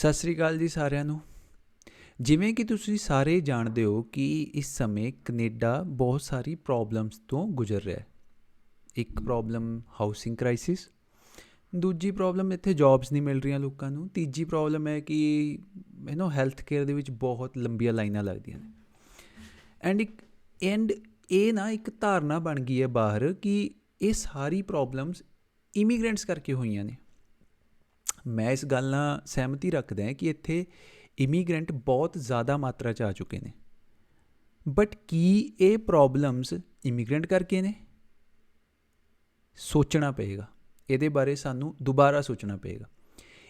ਸਤਿ ਸ੍ਰੀ ਅਕਾਲ ਜੀ ਸਾਰਿਆਂ ਨੂੰ। ਜਿਵੇਂ ਕਿ ਤੁਸੀਂ ਸਾਰੇ ਜਾਣਦੇ ਹੋ ਕਿ ਇਸ ਸਮੇਂ ਕੈਨੇਡਾ ਬਹੁਤ ਸਾਰੀ ਪ੍ਰੋਬਲਮਸ ਤੋਂ ਗੁਜ਼ਰ ਰਿਹਾ ਹੈ। ਇੱਕ ਪ੍ਰੋਬਲਮ ਹਾਊਸਿੰਗ ਕ੍ਰਾਈਸਿਸ ਦੂਜੀ ਪ੍ਰੋਬਲਮ ਇੱਥੇ ਜੌਬਸ ਨਹੀਂ ਮਿਲ ਰਹੀਆਂ ਲੋਕਾਂ ਨੂੰ, ਤੀਜੀ ਪ੍ਰੋਬਲਮ ਹੈ ਕਿ ਯੂ نو ਹੈਲਥ ਕੇਅਰ ਦੇ ਵਿੱਚ ਬਹੁਤ ਲੰਬੀਆਂ ਲਾਈਨਾਂ ਲੱਗਦੀਆਂ ਨੇ। ਐਂਡ ਇੱਕ ਐਂਡ ਇਹ ਨਾ ਇੱਕ ਧਾਰਨਾ ਬਣ ਗਈ ਹੈ ਬਾਹਰ ਕਿ ਇਹ ਸਾਰੀ ਪ੍ਰੋਬਲਮਸ ਇਮੀਗ੍ਰੈਂਟਸ ਕਰਕੇ ਹੋਈਆਂ ਨੇ। ਮੈਂ ਇਸ ਗੱਲ ਨਾਲ ਸਹਿਮਤੀ ਰੱਖਦਾ ਹਾਂ ਕਿ ਇੱਥੇ ਇਮੀਗ੍ਰੈਂਟ ਬਹੁਤ ਜ਼ਿਆਦਾ ਮਾਤਰਾ 'ਚ ਆ ਚੁੱਕੇ ਨੇ। ਬਟ ਕੀ ਇਹ ਪ੍ਰੋਬਲਮਸ ਇਮੀਗ੍ਰੈਂਟ ਕਰਕੇ ਨੇ? ਸੋਚਣਾ ਪਏਗਾ। ਇਹਦੇ ਬਾਰੇ ਸਾਨੂੰ ਦੁਬਾਰਾ ਸੋਚਣਾ ਪਏਗਾ।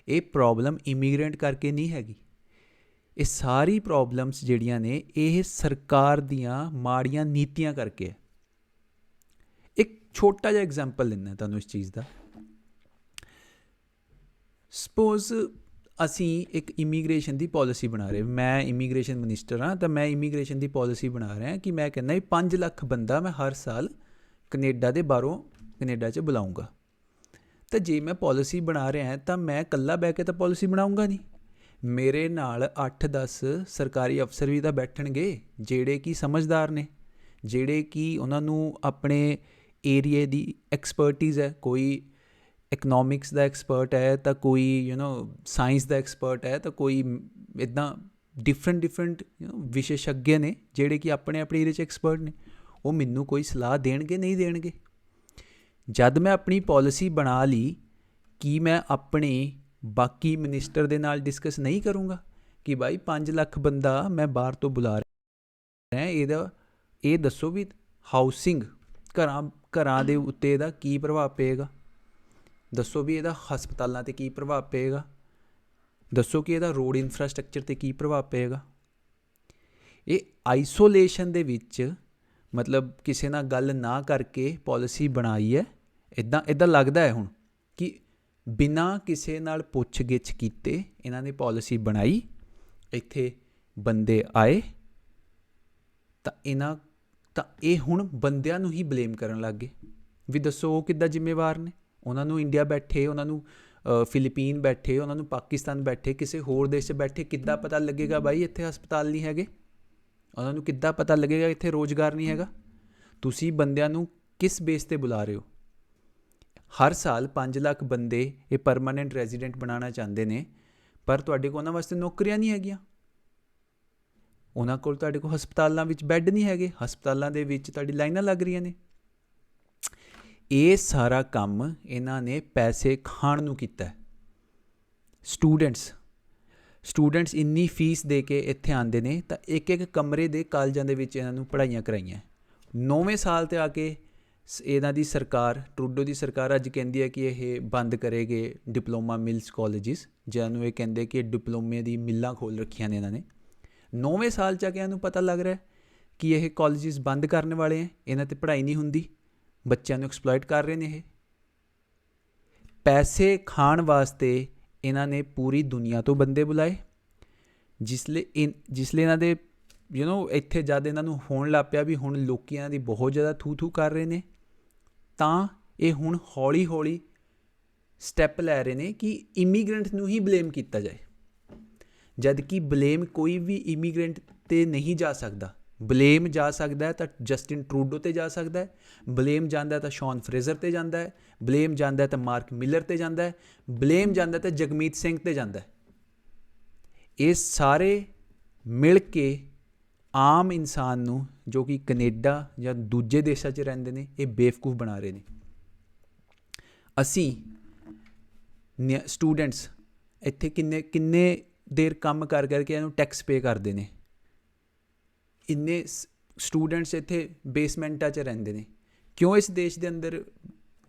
ਇਹ ਪ੍ਰੋਬਲਮ ਇਮੀਗ੍ਰੈਂਟ ਕਰਕੇ ਨਹੀਂ ਹੈਗੀ। ਇਹ ਸਾਰੀ ਪ੍ਰੋਬਲਮਸ ਜਿਹੜੀਆਂ ਨੇ, ਇਹ ਸਰਕਾਰ ਦੀਆਂ ਮਾੜੀਆਂ ਨੀਤੀਆਂ ਕਰਕੇ ਹੈ। ਇੱਕ ਛੋਟਾ ਜਿਹਾ ਐਗਜ਼ਾਮਪਲ ਲੈਣਾ ਤੁਹਾਨੂੰ ਇਸ ਚੀਜ਼ ਦਾ। ਸਪੋਜ਼ ਅਸੀਂ ਇੱਕ ਇਮੀਗ੍ਰੇਸ਼ਨ ਦੀ ਪਾਲਿਸੀ ਬਣਾ ਰਹੇ ਮੈਂ ਇਮੀਗ੍ਰੇਸ਼ਨ ਮਿਨਿਸਟਰ ਹਾਂ ਤਾਂ ਮੈਂ ਇਮੀਗ੍ਰੇਸ਼ਨ ਦੀ ਪਾਲਿਸੀ ਬਣਾ ਰਿਹਾ ਕਿ ਮੈਂ ਕਹਿੰਦਾ ਵੀ 5 ਲੱਖ ਬੰਦਾ ਮੈਂ ਹਰ ਸਾਲ ਕੈਨੇਡਾ ਦੇ ਬਾਹਰੋਂ ਕੈਨੇਡਾ 'ਚ ਬੁਲਾਉਂਗਾ ਤਾਂ ਜੇ ਮੈਂ ਪਾਲਿਸੀ ਬਣਾ ਰਿਹਾ ਤਾਂ ਮੈਂ ਇਕੱਲਾ ਬਹਿ ਕੇ ਤਾਂ ਪਾਲਿਸੀ ਬਣਾਉਂਗਾ ਨਹੀਂ। ਮੇਰੇ ਨਾਲ 8-10 ਸਰਕਾਰੀ ਅਫਸਰ ਵੀ ਤਾਂ ਬੈਠਣਗੇ, ਜਿਹੜੇ ਕਿ ਸਮਝਦਾਰ ਨੇ, ਜਿਹੜੇ ਕਿ ਉਹਨਾਂ ਨੂੰ ਆਪਣੇ ਏਰੀਏ ਦੀ ਐਕਸਪਰਟਿਜ਼ ਹੈ। ਕੋਈ ਇਕਨੋਮਿਕਸ ਦਾ ਐਕਸਪਰਟ ਹੈ ਤਾਂ ਕੋਈ ਯੂ نو ਸਾਇੰਸ ਦਾ ਐਕਸਪਰਟ ਹੈ ਤਾਂ ਕੋਈ ਇਦਾਂ ਡਿਫਰੈਂਟ ਡਿਫਰੈਂਟ ਯੂ نو ਵਿਸ਼ੇਸ਼ੱਗ ਨੇ ਜਿਹੜੇ ਕਿ ਆਪਣੇ ਆਪਣੇ ਏਰੀਏ 'ਚ ਐਕਸਪਰਟ ਨੇ ਉਹ ਮੈਨੂੰ ਕੋਈ ਸਲਾਹ ਦੇਣਗੇ ਨਹੀਂ ਦੇਣਗੇ ਜਦ ਮੈਂ ਆਪਣੀ ਪਾਲਿਸੀ ਬਣਾ ਲਈ ਕੀ ਮੈਂ ਆਪਣੇ ਬਾਕੀ ਮਿਨਿਸਟਰ ਦੇ ਨਾਲ ਡਿਸਕਸ ਨਹੀਂ ਕਰੂੰਗਾ ਕਿ ਭਾਈ 5 ਲੱਖ ਬੰਦਾ ਮੈਂ ਬਾਹਰ ਤੋਂ ਬੁਲਾ ਰਿਹਾ ਇਹਦਾ ਇਹ ਦੱਸੋ ਵੀ ਹਾਊਸਿੰਗ ਘਰਾਂ ਘਰਾਂ ਦੇ ਉੱਤੇ ਇਹਦਾ ਕੀ ਪ੍ਰਭਾਵ ਪਏਗਾ ਦੱਸੋ ਵੀ ਇਹਦਾ ਹਸਪਤਾਲਾਂ ਤੇ ਕੀ ਪ੍ਰਭਾਵ ਪਏਗਾ? ਦੱਸੋ ਕਿ ਇਹਦਾ ਰੋਡ ਇਨਫਰਾਸਟ੍ਰਕਚਰ ਤੇ ਕੀ ਪ੍ਰਭਾਵ ਪਏਗਾ? ਇਹ ਆਈਸੋਲੇਸ਼ਨ ਦੇ ਵਿੱਚ ਮਤਲਬ ਕਿਸੇ ਨਾਲ ਗੱਲ ਨਾ ਕਰਕੇ ਪਾਲਿਸੀ ਬਣਾਈ ਹੈ। ਇਦਾਂ ਇਦਾਂ ਲੱਗਦਾ ਹੈ ਹੁਣ ਕਿ ਬਿਨਾ ਕਿਸੇ ਨਾਲ ਪੁੱਛਗਿੱਛ ਕੀਤੇ ਇਹਨਾਂ ਨੇ ਪਾਲਿਸੀ ਬਣਾਈ। ਇੱਥੇ ਬੰਦੇ ਆਏ ਤਾਂ ਇਹਨਾਂ, ਤਾਂ ਇਹ ਹੁਣ ਬੰਦਿਆਂ ਨੂੰ ਹੀ ਬਲੇਮ ਕਰਨ ਲੱਗ ਗਏ। ਵੀ ਦੱਸੋ ਉਹ ਕਿੱਦਾਂ ਜ਼ਿੰਮੇਵਾਰ ਨੇ? ਉਹਨਾਂ ਨੂੰ ਇੰਡੀਆ ਬੈਠੇ, ਉਹਨਾਂ ਨੂੰ ਫਿਲੀਪੀਨ ਬੈਠੇ, ਉਹਨਾਂ ਨੂੰ ਪਾਕਿਸਤਾਨ ਬੈਠੇ, ਕਿਸੇ ਹੋਰ ਦੇਸ਼ 'ਚ ਬੈਠੇ, ਕਿੱਦਾਂ ਪਤਾ ਲੱਗੇਗਾ ਬਾਈ ਇੱਥੇ ਹਸਪਤਾਲ ਨਹੀਂ ਹੈਗੇ? ਉਹਨਾਂ ਨੂੰ ਕਿੱਦਾਂ ਪਤਾ ਲੱਗੇਗਾ ਇੱਥੇ ਰੋਜ਼ਗਾਰ ਨਹੀਂ ਹੈਗਾ? ਤੁਸੀਂ ਬੰਦਿਆਂ ਨੂੰ ਕਿਸ ਬੇਸ ਤੇ ਬੁਲਾ ਰਹੇ ਹੋ? ਹਰ ਸਾਲ 5 ਲੱਖ ਬੰਦੇ ਇਹ ਪਰਮਾਨੈਂਟ ਰੈਜ਼ੀਡੈਂਟ ਬਣਾਉਣਾ ਚਾਹੁੰਦੇ ਨੇ, ਪਰ ਤੁਹਾਡੇ ਕੋਲ ਉਹਨਾਂ ਵਾਸਤੇ ਨੌਕਰੀਆਂ ਨਹੀਂ ਹੈਗੀਆਂ। ਉਹਨਾਂ ਕੋਲ ਤੁਹਾਡੇ ਕੋਲ ਹਸਪਤਾਲਾਂ ਵਿੱਚ ਬੈੱਡ ਨਹੀਂ ਹੈਗੇ, ਹਸਪਤਾਲਾਂ ਦੇ ਵਿੱਚ ਤੁਹਾਡੀ ਲਾਈਨਾਂ ਲੱਗ ਰਹੀਆਂ ਨੇ। ਇਹ ਸਾਰਾ ਕੰਮ ਇਹਨਾਂ ਨੇ ਪੈਸੇ ਖਾਣ ਨੂੰ ਕੀਤਾ ਸਟੂਡੈਂਟਸ ਸਟੂਡੈਂਟਸ ਇੰਨੀ ਫੀਸ ਦੇ ਕੇ ਇੱਥੇ ਆਉਂਦੇ ਨੇ ਤਾਂ ਇੱਕ ਇੱਕ ਕਮਰੇ ਦੇ ਕਾਲਜਾਂ ਦੇ ਵਿੱਚ ਇਹਨਾਂ ਨੂੰ ਪੜ੍ਹਾਈਆਂ ਕਰਾਈਆਂ ਨੌਵੇਂ ਸਾਲ ਤੇ ਆ ਕੇ ਇਹਨਾਂ ਦੀ ਸਰਕਾਰ ਟਰੂਡੋ ਦੀ ਸਰਕਾਰ ਅੱਜ ਕਹਿੰਦੀ ਹੈ ਕਿ ਇਹ ਬੰਦ ਕਰੇਗੇ ਡਿਪਲੋਮਾ ਮਿਲਸ ਕਾਲਜਿਸ ਜਿਹਨਾਂ ਨੂੰ ਇਹ ਕਹਿੰਦੇ ਕਿ ਡਿਪਲੋਮੇ ਦੀ ਮਿੱਲਾਂ ਖੋਲ ਰੱਖੀਆਂ ਨੇ ਇਹਨਾਂ ਨੇ। ਨੌਵੇਂ ਸਾਲ ਚ ਆ ਕੇ ਇਹਨਾਂ ਨੂੰ ਪਤਾ ਲੱਗ ਰਿਹਾ ਕਿ ਇਹ ਕਾਲਜਿਸ ਬੰਦ ਕਰਨ ਵਾਲੇ ਹੈ, ਇਹਨਾਂ ਤੇ ਪੜ੍ਹਾਈ ਨਹੀਂ ਹੁੰਦੀ। ਬੱਚਿਆਂ ਨੂੰ ਐਕਸਪਲੋਇਟ ਕਰ ਰਹੇ ਨੇ ਇਹ। ਪੈਸੇ ਖਾਣ ਵਾਸਤੇ ਇਹਨਾਂ ਨੇ ਪੂਰੀ ਦੁਨੀਆ ਤੋਂ ਬੰਦੇ ਬੁਲਾਏ, ਜਿਸ ਲਈ ਜਿਸ ਲਈ ਇਹਨਾਂ ਦੇ ਯੂ نو ਇੱਥੇ ਜਦ ਇਹਨਾਂ ਨੂੰ ਹੋਣ ਲੱਗ ਪਿਆ ਵੀ ਹੁਣ ਲੋਕੀ ਇਹਨਾਂ ਦੀ ਬਹੁਤ ਜ਼ਿਆਦਾ ਥੂ ਥੂ ਕਰ ਰਹੇ ਨੇ, ਤਾਂ ਇਹ ਹੁਣ ਹੌਲੀ ਹੌਲੀ ਸਟੈਪ ਲੈ ਰਹੇ ਨੇ ਕਿ ਇਮੀਗ੍ਰੈਂਟ ਨੂੰ ਹੀ ਬਲੇਮ ਕੀਤਾ ਜਾਏ। ਜਦ ਕਿ ਬਲੇਮ ਕੋਈ ਵੀ ਇਮੀਗ੍ਰੈਂਟ ਤੇ ਨਹੀਂ ਜਾ ਸਕਦਾ। ਬਲੇਮ ਜਾ ਸਕਦਾ ਹੈ ਤਾਂ ਜਸਟਿਨ ਟਰੂਡੋ ਤੇ ਜਾ ਸਕਦਾ ਹੈ। ਬਲੇਮ ਜਾਂਦਾ ਹੈ ਤਾਂ ਸ਼ੌਨ ਫਰੇਜ਼ਰ ਤੇ ਜਾਂਦਾ ਹੈ। ਬਲੇਮ ਜਾਂਦਾ ਹੈ ਤਾਂ ਮਾਰਕ ਮਿਲਰ ਤੇ ਜਾਂਦਾ ਹੈ। ਬਲੇਮ ਜਾਂਦਾ ਤਾਂ ਜਗਮੀਤ ਸਿੰਘ ਤੇ ਜਾਂਦਾ ਹੈ। ਇਹ ਸਾਰੇ ਮਿਲ ਕੇ ਆਮ ਇਨਸਾਨ ਨੂੰ ਜੋ ਕਿ ਕੈਨੇਡਾ ਜਾਂ ਦੂਜੇ ਦੇਸ਼ਾਂ 'ਚ ਰਹਿੰਦੇ ਨੇ, ਇਹ ਬੇਵਕੂਫ ਬਣਾ ਰਹੇ ਨੇ। ਅਸੀਂ ਸਟੂਡੈਂਟਸ ਇੱਥੇ ਕਿੰਨੇ ਕਿੰਨੇ ਦੇਰ ਕੰਮ ਕਰ ਕਰਕੇ ਇਹਨੂੰ ਟੈਕਸ ਪੇ ਕਰਦੇ ਨੇ। ਇੰਨੇ ਸਟੂਡੈਂਟਸ ਇੱਥੇ ਬੇਸਮੈਂਟਾਂ 'ਚ ਰਹਿੰਦੇ ਨੇ। ਕਿਉਂ ਇਸ ਦੇਸ਼ ਦੇ ਅੰਦਰ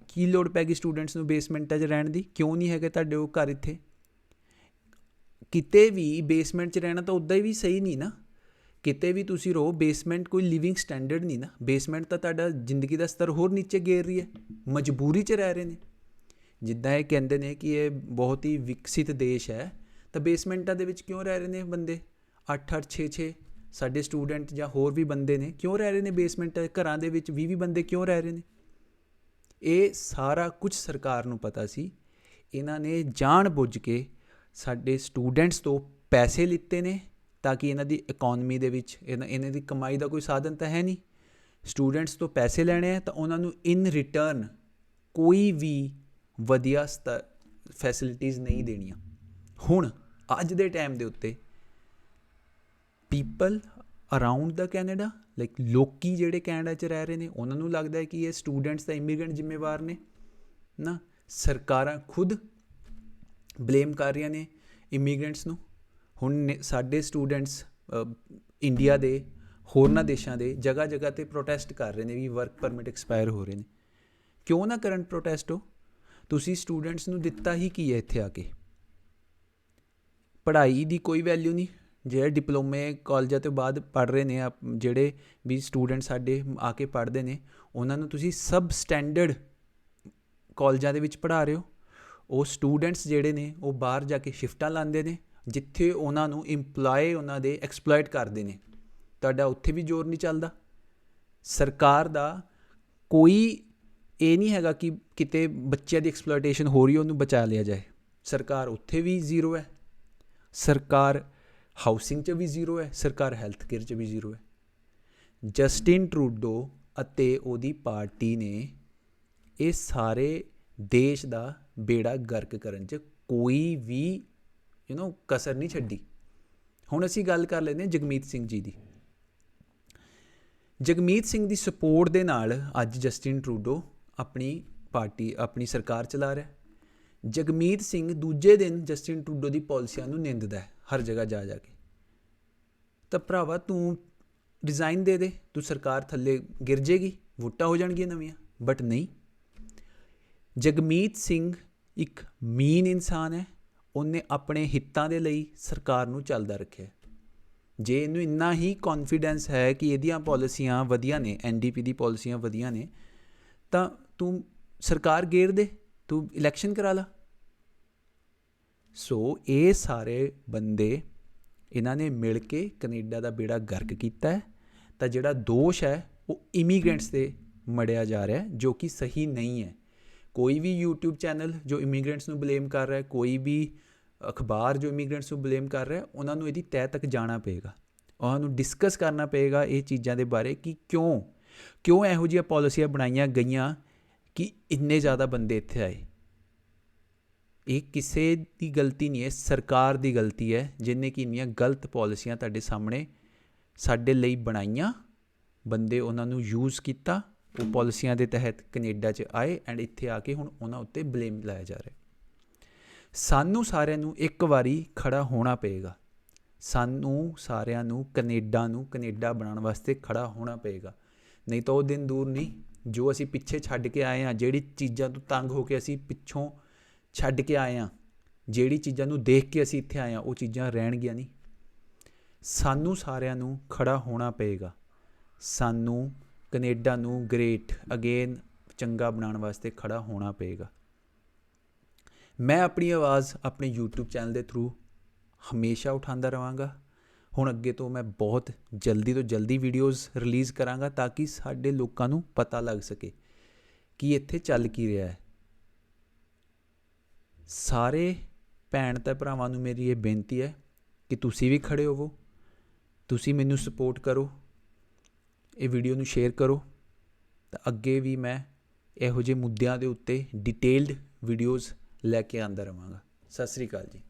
ਕੀ ਲੋੜ ਪੈ ਗਈ ਸਟੂਡੈਂਟਸ ਨੂੰ ਬੇਸਮੈਂਟਾਂ 'ਚ ਰਹਿਣ ਦੀ? ਕਿਉਂ ਨਹੀਂ ਹੈਗੇ ਤੁਹਾਡੇ ਉਹ ਘਰ ਇੱਥੇ? ਕਿਤੇ ਵੀ ਬੇਸਮੈਂਟ 'ਚ ਰਹਿਣਾ ਤਾਂ ਉਦਾਂ ਹੀ ਵੀ ਸਹੀ ਨਹੀਂ ਨਾ। ਕਿਤੇ ਵੀ ਤੁਸੀਂ ਰਹੋ ਬੇਸਮੈਂਟ ਕੋਈ ਲਿਵਿੰਗ ਸਟੈਂਡਰਡ ਨਹੀਂ ਨਾ। ਬੇਸਮੈਂਟ ਤਾਂ ਤੁਹਾਡਾ ਜ਼ਿੰਦਗੀ ਦਾ ਸਤਰ ਹੋਰ ਨੀਚੇ ਗੇਰ ਰਹੀ ਹੈ। ਮਜਬੂਰੀ 'ਚ ਰਹਿ ਰਹੇ ਨੇ। ਜਿੱਦਾਂ ਇਹ ਕਹਿੰਦੇ ਨੇ ਕਿ ਇਹ ਬਹੁਤ ਹੀ ਵਿਕਸਿਤ ਦੇਸ਼ ਹੈ, ਤਾਂ ਬੇਸਮੈਂਟਾਂ ਦੇ ਵਿੱਚ ਕਿਉਂ ਰਹਿ ਰਹੇ ਨੇ ਬੰਦੇ? 8 8 6 6 ਸਾਡੇ ਸਟੂਡੈਂਟ ਜਾਂ ਹੋਰ ਵੀ ਬੰਦੇ ਨੇ ਕਿਉਂ ਰਹਿ ਰਹੇ ਨੇ ਬੇਸਮੈਂਟ? ਘਰਾਂ ਦੇ ਵਿੱਚ 20 20 ਬੰਦੇ ਕਿਉਂ ਰਹਿ ਰਹੇ ਨੇ? ਇਹ ਸਾਰਾ ਕੁਝ ਸਰਕਾਰ ਨੂੰ ਪਤਾ ਸੀ। ਇਹਨਾਂ ਨੇ ਜਾਣ ਬੁੱਝ ਕੇ ਸਾਡੇ ਸਟੂਡੈਂਟਸ ਤੋਂ ਪੈਸੇ ਲਿੱਤੇ ਨੇ ਤਾਂ ਕਿ ਇਹਨਾਂ ਦੀ ਇਕਨੋਮੀ ਦੇ ਵਿੱਚ ਇਹਨਾਂ ਇਹਨਾਂ ਦੀ ਕਮਾਈ ਦਾ ਕੋਈ ਸਾਧਨ ਤਾਂ ਹੈ ਨਹੀਂ। ਸਟੂਡੈਂਟਸ ਤੋਂ ਪੈਸੇ ਲੈਣੇ ਆ ਤਾਂ ਉਹਨਾਂ ਨੂੰ ਇਨ ਰਿਟਰਨ ਕੋਈ ਵੀ ਵਧੀਆ ਫੈਸਿਲਿਟੀਆਂ ਨਹੀਂ ਦੇਣੀਆਂ। ਹੁਣ, ਅੱਜ ਦੇ ਟਾਈਮ ਦੇ ਉੱਤੇ ਪੀਪਲ ਅਰਾਊਂਡ ਦਾ ਕੈਨੇਡਾ ਲਾਈਕ ਲੋਕੀ ਜਿਹੜੇ ਕੈਨੇਡਾ 'ਚ ਰਹਿ ਰਹੇ ਨੇ, ਉਹਨਾਂ ਨੂੰ ਲੱਗਦਾ ਹੈ ਕਿ ਇਹ ਸਟੂਡੈਂਟਸ ਦਾ ਇਮੀਗ੍ਰੈਂਟ ਜ਼ਿੰਮੇਵਾਰ ਨੇ, ਨਾ? ਸਰਕਾਰਾਂ ਖੁਦ ਬਲੇਮ ਕਰ ਰਹੀਆਂ ਨੇ ਇਮੀਗ੍ਰੈਂਟਸ ਨੂੰ। ਹੁਣ ਨੇ- ਸਾਡੇ ਸਟੂਡੈਂਟਸ ਇੰਡੀਆ ਦੇ, ਹੋਰਨਾਂ ਦੇਸ਼ਾਂ ਦੇ ਜਗ੍ਹਾ ਜਗ੍ਹਾ ਤੇ ਪ੍ਰੋਟੈਸਟ ਕਰ ਰਹੇ ਨੇ ਵੀ ਵਰਕ ਪਰਮਿਟ ਐਕਸਪਾਇਰ ਹੋ ਰਹੇ ਨੇ। ਕਿਉਂ ਨਾ ਕਰਨ ਪ੍ਰੋਟੈਸਟ ਹੋ ਤੁਸੀਂ ਸਟੂਡੈਂਟਸ ਨੂੰ ਦਿੱਤਾ ਹੀ ਕੀ ਹੈ ਇੱਥੇ ਆ ਕੇ? ਪੜ੍ਹਾਈ ਦੀ ਕੋਈ ਵੈਲਿਊ ਨਹੀਂ। ਜਿਹੜੇ ਡਿਪਲੋਮੇ ਕਾਲਜਾਂ ਤੋਂ ਬਾਅਦ ਪੜ੍ਹ ਰਹੇ ਨੇ ਆਪ- ਜਿਹੜੇ ਵੀ ਸਟੂਡੈਂਟ ਸਾਡੇ ਆ ਕੇ ਪੜ੍ਹਦੇ ਨੇ, ਉਹਨਾਂ ਨੂੰ ਤੁਸੀਂ ਸਬ ਸਟੈਂਡਰਡ ਕਾਲਜਾਂ ਦੇ ਵਿੱਚ ਪੜ੍ਹਾ ਰਹੇ ਹੋ। ਉਹ ਸਟੂਡੈਂਟਸ ਜਿਹੜੇ ਨੇ, ਉਹ ਬਾਹਰ ਜਾ ਕੇ ਸ਼ਿਫਟਾਂ ਲਾਉਂਦੇ ਨੇ, ਜਿੱਥੇ ਉਹਨਾਂ ਨੂੰ EMPLOYE ਉਹਨਾਂ ਦੇ ਐਕਸਪਲੋਇਟ ਕਰਦੇ ਨੇ। ਤੁਹਾਡਾ ਉੱਥੇ ਵੀ ਜ਼ੋਰ ਨਹੀਂ ਚੱਲਦਾ। ਸਰਕਾਰ ਦਾ ਕੋਈ ਇਹ ਨਹੀਂ ਹੈਗਾ ਕਿ ਕਿਤੇ ਬੱਚਿਆਂ ਦੀ ਐਕਸਪਲੋਇਟੇਸ਼ਨ ਹੋ ਰਹੀ ਉਹਨੂੰ ਬਚਾ ਲਿਆ ਜਾਏ। ਸਰਕਾਰ ਉੱਥੇ ਵੀ ਜ਼ੀਰੋ ਹੈ। ਸਰਕਾਰ ਹਾਊਸਿੰਗ 'ਚ ਵੀ ਜ਼ੀਰੋ ਹੈ, ਸਰਕਾਰ ਹੈਲਥ ਕੇਅਰ 'ਚ ਵੀ ਜ਼ੀਰੋ ਹੈ। ਜਸਟਿਨ ਟਰੂਡੋ ਅਤੇ ਉਹਦੀ ਪਾਰਟੀ ਨੇ ਇਹ ਸਾਰੇ ਦੇਸ਼ ਦਾ ਬੇੜਾ ਗਰਕ ਕਰਨ 'ਚ ਕੋਈ ਵੀ ਯੂ نو ਕਸਰ ਨਹੀਂ ਛੱਡੀ। ਹੁਣ ਅਸੀਂ ਗੱਲ ਕਰ ਲੈਂਦੇ ਹਾਂ ਜਗਮੀਤ ਸਿੰਘ ਜੀ ਦੀ। ਜਗਮੀਤ ਸਿੰਘ ਦੀ ਸਪੋਰਟ ਦੇ ਨਾਲ ਅੱਜ ਜਸਟਿਨ ਟਰੂਡੋ ਆਪਣੀ ਪਾਰਟੀ, ਆਪਣੀ ਸਰਕਾਰ ਚਲਾ ਰਿਹਾ ਜਗਮੀਤ ਸਿੰਘ ਦੂਜੇ ਦਿਨ ਜਸਟਿਨ ਟਰੂਡੋ ਦੀ ਪਾਲਿਸੀਆਂ ਨੂੰ ਨਿੰਦਦਾ ਹੈ। ਹਰ ਜਗ੍ਹਾ ਜਾ ਜਾ ਕੇ। ਤਾਂ ਭਰਾਵਾ ਤੂੰ ਰਿਜ਼ਾਈਨ ਦੇ ਦੇ, ਤੂੰ ਸਰਕਾਰ ਥੱਲੇ ਗਿਰ ਜੇਗੀ, ਵੋਟਾਂ ਹੋ ਜਾਣਗੀਆਂ ਨਵੀਆਂ ਬਟ ਨਹੀਂ। ਜਗਮੀਤ ਸਿੰਘ ਇੱਕ ਮੀਨ ਇਨਸਾਨ ਹੈ, ਉਹਨੇ ਆਪਣੇ ਹਿੱਤਾਂ ਦੇ ਲਈ ਸਰਕਾਰ ਨੂੰ ਚੱਲਦਾ ਰੱਖਿਆ ਜੇ ਇਹਨੂੰ ਇੰਨਾ ਹੀ ਕੌਨਫੀਡੈਂਸ ਹੈ ਕਿ ਇਹਦੀਆਂ ਪਾਲਿਸੀਆਂ ਵਧੀਆ ਨੇ ਐਨਡੀਪੀ ਦੀ ਪਾਲਿਸੀਆਂ ਵਧੀਆ ਨੇ, ਤਾਂ ਤੂੰ ਸਰਕਾਰ ਗੇਰ ਦੇ, ਤੂੰ ਇਲੈਕਸ਼ਨ ਕਰਾ ਲਾ। ਸੋ ਇਹ ਸਾਰੇ ਬੰਦੇ ਇਹਨਾਂ ਨੇ ਮਿਲ ਕੇ ਕੈਨੇਡਾ ਦਾ ਬੇੜਾ ਗਰਕ ਕੀਤਾ ਤਾਂ ਜਿਹੜਾ ਦੋਸ਼ ਹੈ, ਉਹ ਇਮੀਗ੍ਰੈਂਟਸ ਤੇ ਮੜਿਆ ਜਾ ਰਿਹਾ ਜੋ ਕਿ ਸਹੀ ਨਹੀਂ ਹੈ। ਕੋਈ ਵੀ YouTube ਚੈਨਲ ਜੋ ਇਮੀਗ੍ਰੈਂਟਸ ਨੂੰ ਬਲੇਮ ਕਰ ਰਿਹਾ ਹੈ, ਕੋਈ ਵੀ ਅਖਬਾਰ ਜੋ ਇਮੀਗ੍ਰੈਂਟਸ ਨੂੰ ਬਲੇਮ ਕਰ ਰਿਹਾ ਉਹਨਾਂ ਨੂੰ ਇਹਦੀ ਤਹਿ ਤੱਕ ਜਾਣਾ ਪਏਗਾ। ਉਹਨਾਂ ਨੂੰ ਡਿਸਕਸ ਕਰਨਾ ਪਏਗਾ ਇਹ ਚੀਜ਼ਾਂ ਦੇ ਬਾਰੇ ਕਿ ਕਿਉਂ? ਕਿਉਂ ਇਹੋ ਜਿਹੀਆਂ ਪਾਲਿਸੀਆਂ ਬਣਾਈਆਂ ਗਈਆਂ ਕਿ ਇੰਨੇ ਜ਼ਿਆਦਾ ਬੰਦੇ ਇੱਥੇ ਆਏ? ਇਹ ਕਿਸੇ ਦੀ ਗਲਤੀ ਨਹੀਂ ਹੈ, ਸਰਕਾਰ ਦੀ ਗਲਤੀ ਹੈ, ਜਿਨੇ ਕਿ ਇੰਨੀਆਂ ਗਲਤ ਪਾਲਿਸੀਆਂ ਤੁਹਾਡੇ ਸਾਹਮਣੇ ਸਾਡੇ ਲਈ ਬਣਾਈਆਂ, ਬੰਦੇ ਉਹਨਾਂ ਨੂੰ ਯੂਜ਼ ਕੀਤਾ, ਉਹ ਪਾਲਿਸੀਆਂ ਦੇ ਤਹਿਤ ਕੈਨੇਡਾ 'ਚ ਆਏ ਐਂਡ ਇੱਥੇ ਆ ਕੇ ਹੁਣ ਉਹਨਾਂ ਉੱਤੇ ਬਲੇਮ ਲਾਇਆ ਜਾ ਰਿਹਾ। ਸਾਨੂੰ ਸਾਰਿਆਂ ਨੂੰ ਇੱਕ ਵਾਰੀ ਖੜਾ ਹੋਣਾ ਪਏਗਾ। ਸਾਨੂੰ ਸਾਰਿਆਂ ਨੂੰ ਕੈਨੇਡਾ ਨੂੰ ਕੈਨੇਡਾ ਬਣਾਉਣ ਵਾਸਤੇ ਖੜਾ ਹੋਣਾ ਪਏਗਾ। ਨਹੀਂ ਤਾਂ ਉਹ ਦਿਨ ਦੂਰ ਨਹੀਂ, ਜੋ ਅਸੀਂ ਪਿੱਛੇ ਛੱਡ ਕੇ ਆਏ ਹਾਂ, ਜਿਹੜੀ ਚੀਜ਼ਾਂ ਤੋਂ ਤੰਗ ਹੋ ਕੇ ਅਸੀਂ ਪਿੱਛੋਂ ਛੱਡ ਕੇ ਆਏ ਹਾਂ ਜਿਹੜੀ ਚੀਜ਼ਾਂ ਨੂੰ ਦੇਖ ਕੇ ਅਸੀਂ ਇੱਥੇ ਆਏ ਹਾਂ ਉਹ ਚੀਜ਼ਾਂ ਰਹਿਣਗੀਆਂ ਨਹੀਂ। ਸਾਨੂੰ ਸਾਰਿਆਂ ਨੂੰ ਖੜਾ ਹੋਣਾ ਪਏਗਾ। ਸਾਨੂੰ ਕੈਨੇਡਾ ਨੂੰ ਗ੍ਰੇਟ, ਅਗੇਨ ਚੰਗਾ ਬਣਾਉਣ ਵਾਸਤੇ ਖੜਾ ਹੋਣਾ ਪਏਗਾ। ਮੈਂ ਆਪਣੀ ਆਵਾਜ਼ ਆਪਣੇ YouTube ਚੈਨਲ ਦੇ ਥਰੂ ਹਮੇਸ਼ਾ ਉਠਾਉਂਦਾ ਰਵਾਂਗਾ ਹੁਣ ਅੱਗੇ ਤੋਂ ਮੈਂ ਬਹੁਤ ਜਲਦੀ ਤੋਂ ਜਲਦੀ ਵੀਡੀਓਜ਼ ਰਿਲੀਜ਼ ਕਰਾਂਗਾ ਤਾਂ ਕਿ ਸਾਡੇ ਲੋਕਾਂ ਨੂੰ ਪਤਾ ਲੱਗ ਸਕੇ ਕਿ ਇੱਥੇ ਚੱਲ ਕੀ ਰਿਹਾ ਹੈ। ਸਾਰੇ ਭੈਣ ਅਤੇ ਭਰਾਵਾਂ ਨੂੰ ਮੇਰੀ ਇਹ ਬੇਨਤੀ ਹੈ ਕਿ ਤੁਸੀਂ ਵੀ ਖੜ੍ਹੇ ਹੋਵੋ, ਤੁਸੀਂ ਮੈਨੂੰ ਸਪੋਰਟ ਕਰੋ, ਇਹ ਵੀਡੀਓ ਨੂੰ ਸ਼ੇਅਰ ਕਰੋ, ਤਾਂ ਅੱਗੇ ਵੀ ਮੈਂ ਇਹੋ ਜਿਹੇ ਮੁੱਦਿਆਂ ਦੇ ਉੱਤੇ ਡਿਟੇਲਡ ਵੀਡੀਓਜ਼ ਲੈ ਕੇ ਆਂਦਾ ਰਵਾਂਗਾ। ਸਤਿ ਸ੍ਰੀ ਅਕਾਲ ਜੀ।